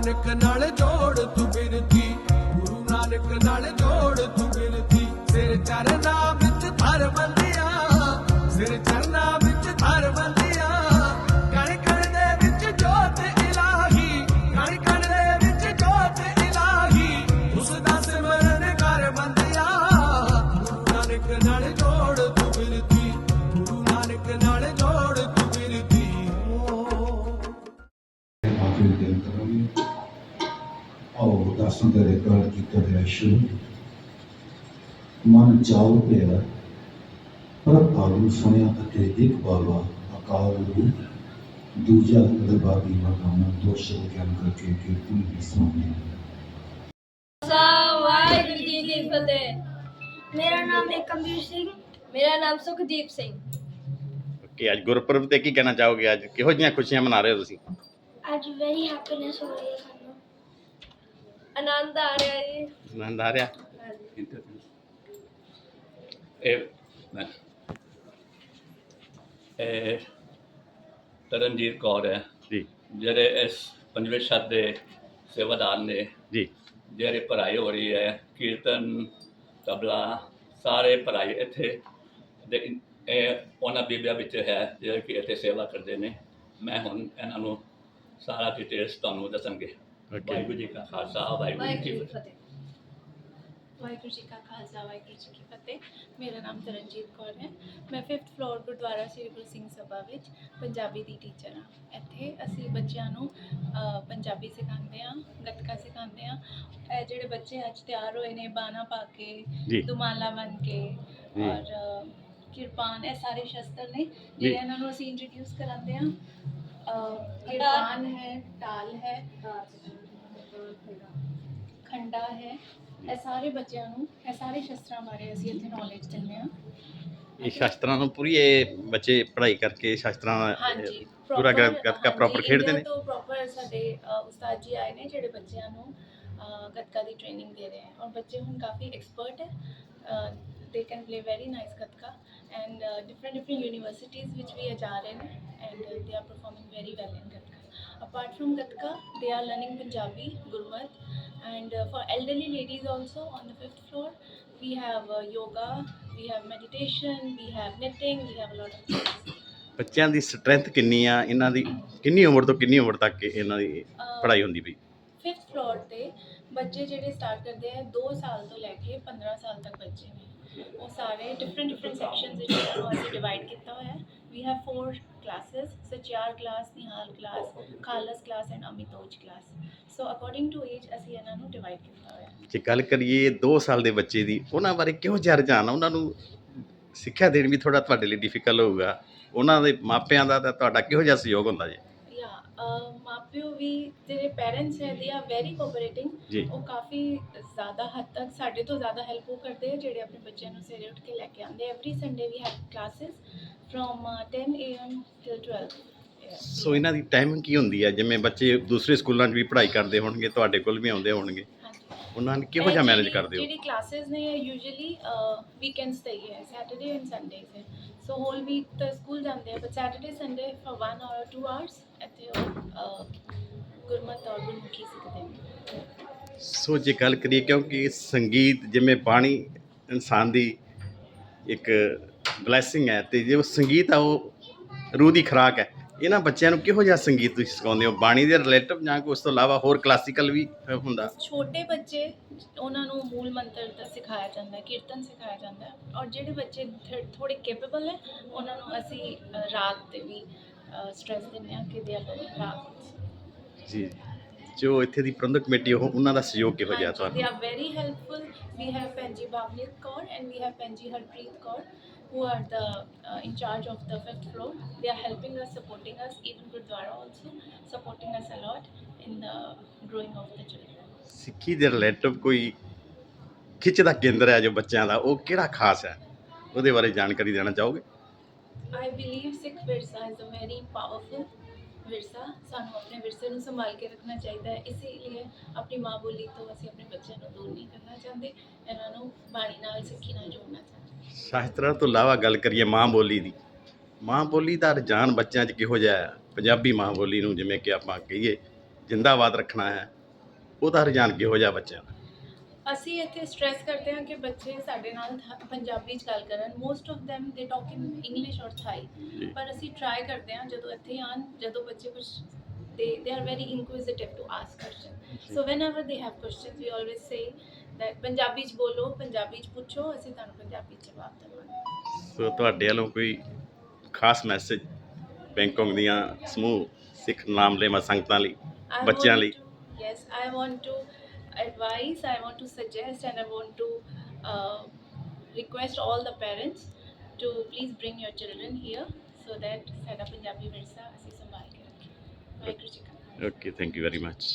ਨਾਨਕ ਨਾਲ ਜੋੜ ਤੂੰ ਬਿਰਤੀ ਗੁਰੂ ਨਾਨਕ ਨਾਲ ਜੋੜ ਤੂੰ ਬਿਰਤੀ ਸਿਰ ਚਰਨਾ ਵਿੱਚ ਧਰ ਮੰਨਿਆ ਸਿਰ ਚਰਨਾ ਸ਼ੁਰੂ ਮਨ ਚਾਉ ਪਿਆ ਪਰ ਆਲੂ ਸੁਣਿਆ ਅਤੇ ਇੱਕ ਬਾਬਾ ਅਕਾਲ ਰੂਪ ਦੂਜਾ ਦਰਬਾਰੀ ਮਕਾਨਾ ਦੋ ਸ਼ਬਦ ਗਿਆਨ ਕਰਕੇ ਕੀਰਤਨ ਵੀ ਖਾਲਸਾ ਵਾਹਿਗੁਰੂ ਜੀ ਕੀ ਫਤਿਹ। ਮੇਰਾ ਨਾਮ ਏਕਮਵੀਰ ਸਿੰਘ ਮੇਰਾ ਨਾਮ ਸੁਖਦੀਪ ਸਿੰਘ। ਕਿ ਅੱਜ ਗੁਰਪੁਰਬ ਤੇ ਕੀ ਕਹਿਣਾ ਚਾਹੋਗੇ? ਅੱਜ ਕਿਹੋ ਜਿਹੀਆਂ ਖੁਸ਼ੀਆਂ ਮਨਾ ਰਹੇ ਹੋ ਤੁਸੀਂ? ਅੱਜ ਵੈਰੀ ਹੈਪੀਨੈਸ ਹੋ ਰਹੀ ਹੈ ਆਨੰਦ ਆ ਰਿਹਾ ਜੀ। ਆਨੰਦ ਆ ਰਿਹਾ। ਇਹ ਇਹ ਤਰਨਜੀਤ ਕੌਰ ਹੈ। ਜੀ। ਜਿਹੜੇ ਇਸ ਪੰਜਵੇਂ ਸ਼ਤ ਦੇ ਸੇਵਾਦਾਰ ਨੇ। ਜੀ। ਜਿਹੜੇ ਪੜ੍ਹਾਈ ਹੋ ਰਹੀ ਹੈ ਕੀਰਤਨ ਤਬਲਾ ਸਾਰੇ ਪੜ੍ਹਾਈ ਇੱਥੇ ਦੇ ਇਹ ਉਹਨਾਂ ਬੀਬੀਆਂ ਵਿੱਚ ਹੈ ਜਿਹੜੇ ਕਿ ਇੱਥੇ ਸੇਵਾ ਕਰਦੇ ਨੇ। ਮੈਂ ਹੁਣ ਇਹਨਾਂ ਨੂੰ ਸਾਰਾ ਡਿਟੇਲਸ ਤੁਹਾਨੂੰ ਦੱਸਾਂਗੇ. ਵਾਹਿਗੁਰੂ ਜੀ ਕਾ ਖਾਲਸਾ ਵਾਹਿਗੁਰੂ ਜੀ ਕੀ ਵਾਹਿਗੁਰੂ ਜੀ ਫਤਿਹ। ਫਤਿਹ। ਵਾਹਿਗੁਰੂ ਜੀ ਕਾ ਖਾਲਸਾ ਵਾਹਿਗੁਰੂ ਜੀ ਕੀ ਫਤਿਹ। ਮੇਰਾ ਨਾਮ ਤਰਨਜੀਤ ਕੌਰ ਹੈ। ਮੈਂ 5th ਫਲੋਰ ਗੁਰਦੁਆਰਾ ਸ੍ਰੀ ਗੁਰੂ ਸਿੰਘ ਸਭਾ ਵਿੱਚ ਪੰਜਾਬੀ ਦੀ ਟੀਚਰ ਹਾਂ। ਇੱਥੇ ਅਸੀਂ ਬੱਚਿਆਂ ਨੂੰ ਅ, ਪੰਜਾਬੀ ਸਿਖਾਉਂਦੇ ਹਾਂ ਗੱਤਕਾ ਸਿਖਾਉਂਦੇ ਹਾਂ। ਇਹ ਜਿਹੜੇ ਬੱਚੇ ਅੱਜ ਤਿਆਰ ਹੋਏ ਨੇ ਬਾਣਾ ਪਾ ਕੇ ਜੀ। ਦੁਮਾਲਾ ਬਣ ਕੇ ਜੀ। ਔਰ ਅ, ਕਿਰਪਾਨ ਇਹ ਸਾਰੇ ਸ਼ਸਤਰ ਨੇ ਜਿਹੜੇ ਇਹਨਾਂ ਨੂੰ ਅਸੀਂ ਇੰਟਰੋਡਿਊਸ ਕਰਾਉਂਦੇ ਹਾਂ। ਅ, ਕਿਰਪਾਨ ਹੈ ਢਾਲ ਹੈ। ਖੰਡਾ ਹੈ। ਇਹ ਸਾਰੇ ਬੱਚਿਆਂ ਨੂੰ ਇਹ ਸਾਰੇ ਸ਼ਸਤਰਾਂ ਬਾਰੇ ਅਸੀਂ ਇੱਥੇ ਨੌਲੇਜ ਦਿੰਦੇ ਹਾਂ। ਇਹ ਸ਼ਾਸਤਰਾਂ ਨੂੰ ਪੂਰੀ ਇਹ ਬੱਚੇ ਪੜ੍ਹਾਈ ਕਰਕੇ ਸ਼ਾਸਤਰਾਂ ਦਾ ਹਾਂਜੀ ਇਹ ਪੂਰਾ proper, ਗੱਤਕਾ ਹਾਂਜੀ, ਪ੍ਰੋਪਰ ਖੇਡਦੇ ਨੇ। ਤੋਂ ਪ੍ਰੋਪਰ ਸਾਡੇ ਅ, ਉਸਤਾਦ ਜੀ ਆਏ ਨੇ ਜਿਹੜੇ ਬੱਚਿਆਂ ਨੂੰ ਅ, ਗੱਤਕਾ ਦੀ ਟ੍ਰੇਨਿੰਗ ਦੇ ਰਹੇ ਹਨ ਔਰ ਬੱਚੇ ਹੁਣ ਕਾਫੀ ਐਕਸਪਰਟ ਹੈ। They can play very nice gatka. And different different universities ਵਿੱਚ ਵੀ ਇਹ ਜਾ ਰਹੇ ਨੇ। And they are performing very well in gatka. Apart from gatka they are learning punjabi gurmat and uh, for elderly ladies also on the fifth floor we have uh, yoga we have meditation we have knitting we have a lot of things ਬੱਚਿਆਂ ਦੀ strength ਕਿੰਨੀ ਆ ਇਹਨਾਂ ਦੀ ਕਿੰਨੀ ਉਮਰ ਤੋਂ ਕਿੰਨੀ ਉਮਰ ਤੱਕ ਇਹਨਾਂ ਦੀ ਪੜ੍ਹਾਈ ਹੁੰਦੀ ਪਈ ਫਿਫਥ ਫਲੋਰ ਤੇ ਬੱਚੇ ਜਿਹੜੇ ਸਟਾਰਟ ਕਰਦੇ ਆ 2 ਸਾਲ ਤੋਂ ਲੈ ਕੇ 15 ਸਾਲ ਤੱਕ ਬੱਚੇ ਨੇ ਉਹ ਸਾਰੇ ਡਿਫਰੈਂਟ ਡਿਫਰੈਂਟ ਸੈਕਸ਼ਨਸ ਵਿੱਚ ਅਸੀਂ ਡਿਵਾਈਡ ਕੀਤਾ ਹੋਇਆ ਹੈ we have 4 classes Sachiar class Nihal class Khalsa class and Amitoj class so according to age ਅਸੀਂ ਇਹਨਾਂ ਨੂੰ ਡਿਵਾਈਡ ਕੀਤਾ ਹੋਇਆ। ਹੈ ਜੇ ਗੱਲ ਕਰੀਏ 2 ਸਾਲ ਦੇ ਬੱਚੇ ਦੀ ਉਹਨਾਂ ਬਾਰੇ ਕਿਹੋ ਜਿਹਾ ਰੁਝਾਨ ਆ? ਉਹਨਾਂ ਨੂੰ ਸਿੱਖਿਆ ਦੇਣ ਵੀ ਥੋੜਾ ਤੁਹਾਡੇ ਲਈ ਡਿਫਿਕਲਟ ਹੋਊਗਾ। ਉਹਨਾਂ ਦੇ ਮਾਪਿਆਂ ਦਾ ਤਾਂ ਤੁਹਾਡਾ ਕਿਹੋ ਜਿਹਾ ਸਹਿਯੋਗ ਹੁੰਦਾ ਜੀ? ਯਾ ਮਾਪਿਓ ਵੀ ਜਿਹੜੇ ਪੈਰੈਂਟਸ ਹੈ ਦੇ ਆਰ ਵੈਰੀ ਕੋਆਪਰੇਟਿੰਗ ਉਹ ਕਾਫੀ ਜ਼ਿਆਦਾ ਹੱਦ ਤੱਕ ਸਾਡੇ ਤੋਂ ਜ਼ਿਆਦਾ ਹੈਲਪ ਉਹ ਕਰਦੇ ਆ ਜਿਹੜੇ ਆਪਣੇ ਬੱਚਿਆਂ ਨੂੰ ਸਵੇਰੇ ਉੱਠ ਕੇ ਲੈ ਕੇ ਆਉਂਦੇ every Sunday we have classes from 10 am till 12 so ਇਹਨਾਂ ਦੀ ਟਾਈਮਿੰਗ ਕੀ ਹੁੰਦੀ ਹੈ? ਜਿਵੇਂ ਬੱਚੇ ਦੂਸਰੇ ਸਕੂਲਾਂ 'ਚ ਵੀ ਪੜ੍ਹਾਈ ਕਰਦੇ ਹੋਣਗੇ ਤੁਹਾਡੇ ਕੋਲ ਵੀ ਆਉਂਦੇ ਹੋਣਗੇ। ਉਹਨਾਂ ਨੂੰ ਕਿਹੋ ਜਿਹਾ ਮੈਨੇਜ ਕਰਦੇ ਹੋ? ਜਿਹੜੀ ਕਲਾਸਿਸ ਨੇ ਯੂਜੂਅਲੀ ਵੀਕਐਂਡਸ ਤੇ ਹੀ ਹੈ ਸੈਟਰਡੇ ਐਂਡ ਸੰਡੇਜ਼ ਹੈ ਸੋ ਹੋਲ ਵੀਕ ਤਾਂ ਸਕੂਲ ਜਾਂਦੇ ਆ ਬਟ ਸੈਟਰਡੇ ਸੰਡੇ ਫॉर 1 ਔਰ 2 ਆਵਰਸ ਇੱਥੇ ਉਹ ਗੁਰਮਤ ਔਰ ਗੁਰਮੁਖੀ ਸਿੱਖਦੇ ਨੇ ਸੋ ਜੇ ਗੱਲ ਕਰੀਏ, ਕਿਉਂਕਿ ਸੰਗੀਤ ਜਿਵੇਂ ਬਾਣੀ ਇਨਸਾਨ ਦੀ ਇੱਕ ਬਲੇਸਿੰਗ ਹੈ, ਤੇ ਜੇ ਉਹ ਸੰਗੀਤ ਆ, ਉਹ ਰੂਹ ਦੀ ਖੁਰਾਕ ਹੈ। ਇਹਨਾਂ ਬੱਚਿਆਂ ਨੂੰ ਕਿਹੋ ਜਿਹਾ ਸੰਗੀਤ ਤੁਸੀਂ ਸਿਖਾਉਂਦੇ ਹੋ? ਬਾਣੀ ਦੇ ਰਿਲੇਟਿਵ ਜਾਂ ਕੋਈ ਉਸ ਤੋਂ ਇਲਾਵਾ ਹੋਰ ਕਲਾਸੀਕਲ ਵੀ ਅ, ਹੁੰਦਾ? ਛੋਟੇ ਬੱਚੇ ਉਹਨਾਂ ਨੂੰ ਮੂਲ ਮੰਤਰ ਦਾ ਸਿਖਾਇਆ ਜਾਂਦਾ ਹੈ ਕੀਰਤਨ ਸਿਖਾਇਆ ਜਾਂਦਾ ਹੈ ਔਰ ਜਿਹੜੇ ਬੱਚੇ ਥ- ਥੋੜੇ ਕੈਪੇਬਲ ਹੈ ਉਹਨਾਂ ਨੂੰ ਅਸੀਂ ਅ, ਰਾਗ ਤੇ ਵੀ ਸਟ੍ਰੈਸ ਦਿੰਦੇ ਹਾਂ ਕਿ ਦੇ ਆਰ ਰਾਗ ਜੀ। ਜੋ ਇੱਥੇ ਦੀ ਪ੍ਰਬੰਧਕ ਕਮੇਟੀ ਉਹ ਉਹਨਾਂ ਦਾ ਸਹਿਯੋਗ ਕਿਹੋ ਜਿਹਾ they ਤੁਹਾਨੂੰ? are very helpful. We have penji bhavneet kaur and we have penji harpreet kaur who are the uh, in charge of the fifth floor they are helping us supporting us even gurdwara also supporting us a lot in the growing of the children ਸਿੱਖੀ ਦੇ relative ਕੋਈ ਖਿੱਚ ਦਾ ਕੇਂਦਰ ਹੈ ਜੋ ਬੱਚਿਆਂ ਦਾ ਉਹ ਕਿਹੜਾ ਖਾਸ ਹੈ ਉਹਦੇ ਬਾਰੇ ਜਾਣਕਾਰੀ ਦੇਣਾ ਚਾਹੋਗੇ I believe Sikh Virsa is a very powerful ਵਿਰਸਾ ਸਾਨੂੰ ਆਪਣੇ ਵਿਰਸੇ ਨੂੰ ਸੰਭਾਲ ਕੇ ਰੱਖਣਾ ਚਾਹੀਦਾ ਹੈ ਇਸੇ ਲਈ ਆਪਣੀ ਮਾਂ ਬੋਲੀ ਤੋਂ ਅਸੀਂ ਆਪਣੇ ਬੱਚਿਆਂ ਨੂੰ ਦੂਰ ਨਹੀਂ ਕਰਨਾ ਚਾਹੁੰਦੇ ਇਹਨਾਂ ਨੂੰ ਬਾਣੀ ਨਾਲ ਸਿੱਖੀ ਨਾਲ ਜੋੜਨਾ ਚਾਹੁੰਦੇ ਸ਼ਾਸਤਰਾਂ ਤੋਂ ਇਲਾਵਾ ਗੱਲ ਕਰੀਏ ਮਾਂ ਬੋਲੀ ਦੀ ਮਾਂ ਬੋਲੀ ਦਾ ਰੁਝਾਨ ਬੱਚਿਆਂ 'ਚ ਕਿਹੋ ਜਿਹਾ ਹੈ? ਪੰਜਾਬੀ ਮਾਂ ਬੋਲੀ ਨੂੰ ਜਿਵੇਂ ਕਿ ਆਪਾਂ ਕਹੀਏ ਜਿੰਦਾਬਾਦ ਰੱਖਣਾ ਹੈ ਉਹਦਾ ਰੁਝਾਨ ਕਿਹੋ ਜਿਹਾ ਬੱਚਿਆਂ ਦਾ? ਅਸੀਂ ਇੱਥੇ ਸਟ੍ਰੈਸ ਕਰਦੇ ਹਾਂ ਕਿ ਬੱਚੇ ਸਾਡੇ ਨਾਲ ਥ- ਪੰਜਾਬੀ ਚ ਗੱਲ ਕਰਨ most of them they talk in English or Thai ਪਰ ਅਸੀਂ ਟਰਾਈ ਕਰਦੇ ਹਾਂ ਜਦੋਂ ਇੱਥੇ ਆਣ ਜਦੋਂ ਬੱਚੇ ਕੁਝ they are very inquisitive to ask questions. so whenever they have questions we always say that Punjabi ਚ ਬੋਲੋ ਪੰਜਾਬੀ ਚ ਪੁੱਛੋ ਅਸੀਂ ਤੁਹਾਨੂੰ ਪੰਜਾਬੀ ਚ ਜਵਾਬ ਦੇਵਾਂਗੇ ਸੋ ਤੁਹਾਡੇ ਵੱਲੋਂ ਕੋਈ ਖਾਸ ਮੈਸੇਜ ਬੈਂਕਾਕ ਦੀਆਂ ਸਮੂਹ ਸਿੱਖ ਨਾਮਲੇਵਾ ਸੰਗਤਾਂ ਲਈ I ਬੱਚਿਆਂ want ਲਈ to- yes i want to advise i want to suggest and i want to uh, request all the parents to please bring your children here so that ਸਾਡਾ ਪੰਜਾਬੀ ਵਿਰਸਾ ਅਸੀਂ ਸੰਭਾਲ ਕੇ ਰੱਖੀਏ ਵਾਹਿਗੁਰੂ ਜੀ ਕਾ Khalsa okay thank you very much